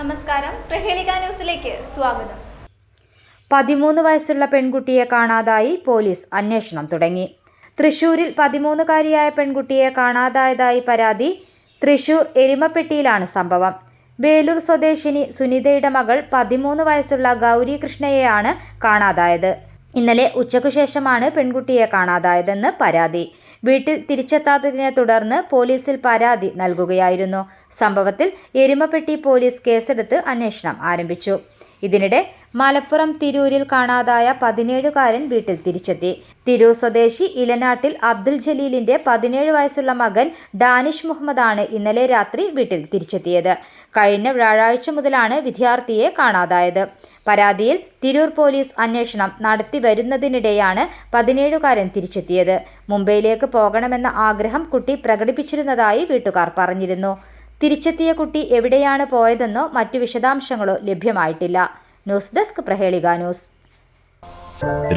നമസ്കാരം. പ്രഹേളിക ന്യൂസിലേക്ക് സ്വാഗതം. പതിമൂന്ന് വയസ്സുള്ള പെൺകുട്ടിയെ കാണാതായി പോലീസ് അന്വേഷണം തുടങ്ങി. തൃശൂരിൽ പതിമൂന്നുകാരിയായ പെൺകുട്ടിയെ കാണാതായതായി പരാതി തൃശൂർ എരുമപ്പെട്ടിയിലാണ് സംഭവം. വേലൂർ സ്വദേശിനി സുനിതയുടെ മകൾ പതിമൂന്ന് വയസ്സുള്ള ഗൗരി കൃഷ്ണയെയാണ് കാണാതായത്. ഇന്നലെ ഉച്ചയ്ക്കു ശേഷമാണ് പെൺകുട്ടിയെ കാണാതായതെന്ന് പരാതി. വീട്ടിൽ തിരിച്ചെത്താത്തതിനെ തുടർന്ന് പോലീസിൽ പരാതി നൽകുകയായിരുന്നു. സംഭവത്തിൽ എരുമപ്പെട്ടി പോലീസ് കേസെടുത്ത് അന്വേഷണം ആരംഭിച്ചു. ഇതിനിടെ മലപ്പുറം തിരൂരിൽ കാണാതായ പതിനേഴുകാരൻ വീട്ടിൽ തിരിച്ചെത്തി. തിരൂർ സ്വദേശി ഇലനാട്ടിൽ അബ്ദുൽ ജലീലിന്റെ പതിനേഴ് വയസ്സുള്ള മകൻ ഡാനിഷ് മുഹമ്മദാണ് ഇന്നലെ രാത്രി വീട്ടിൽ തിരിച്ചെത്തിയത്. കഴിഞ്ഞ വ്യാഴാഴ്ച മുതലാണ് വിദ്യാർത്ഥിയെ കാണാതായത്. പരാതിയിൽ തിരൂർ പോലീസ് അന്വേഷണം നടത്തി വരുന്നതിനിടെയാണ് പതിനേഴുകാരൻ തിരിച്ചെത്തിയത്. മുംബൈയിലേക്ക് പോകണമെന്ന ആഗ്രഹം കുട്ടി പ്രകടിപ്പിച്ചിരുന്നതായി വീട്ടുകാർ പറഞ്ഞിരുന്നു. തിരിച്ചെത്തിയ കുട്ടി എവിടെയാണ് പോയതെന്നോ മറ്റു വിശദാംശങ്ങളോ ലഭ്യമായിട്ടില്ല. ന്യൂസ് ഡെസ്ക് പ്രഹേളിക ന്യൂസ്.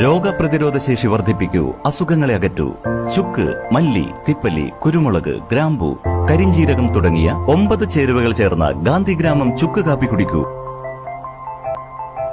രോഗപ്രതിരോധ ശേഷി വർദ്ധിപ്പിക്കൂ അസുഖങ്ങളെ അകറ്റൂ. ചുക്ക് മല്ലി തിപ്പല്ലി കുരുമുളക് ഗ്രാമ്പു കരിഞ്ചീരകം തുടങ്ങിയ ഒമ്പത് ചേരുവകൾ ചേർന്ന ഗാന്ധിഗ്രാമം ചുക്ക് കാപ്പി കുടിക്കൂ.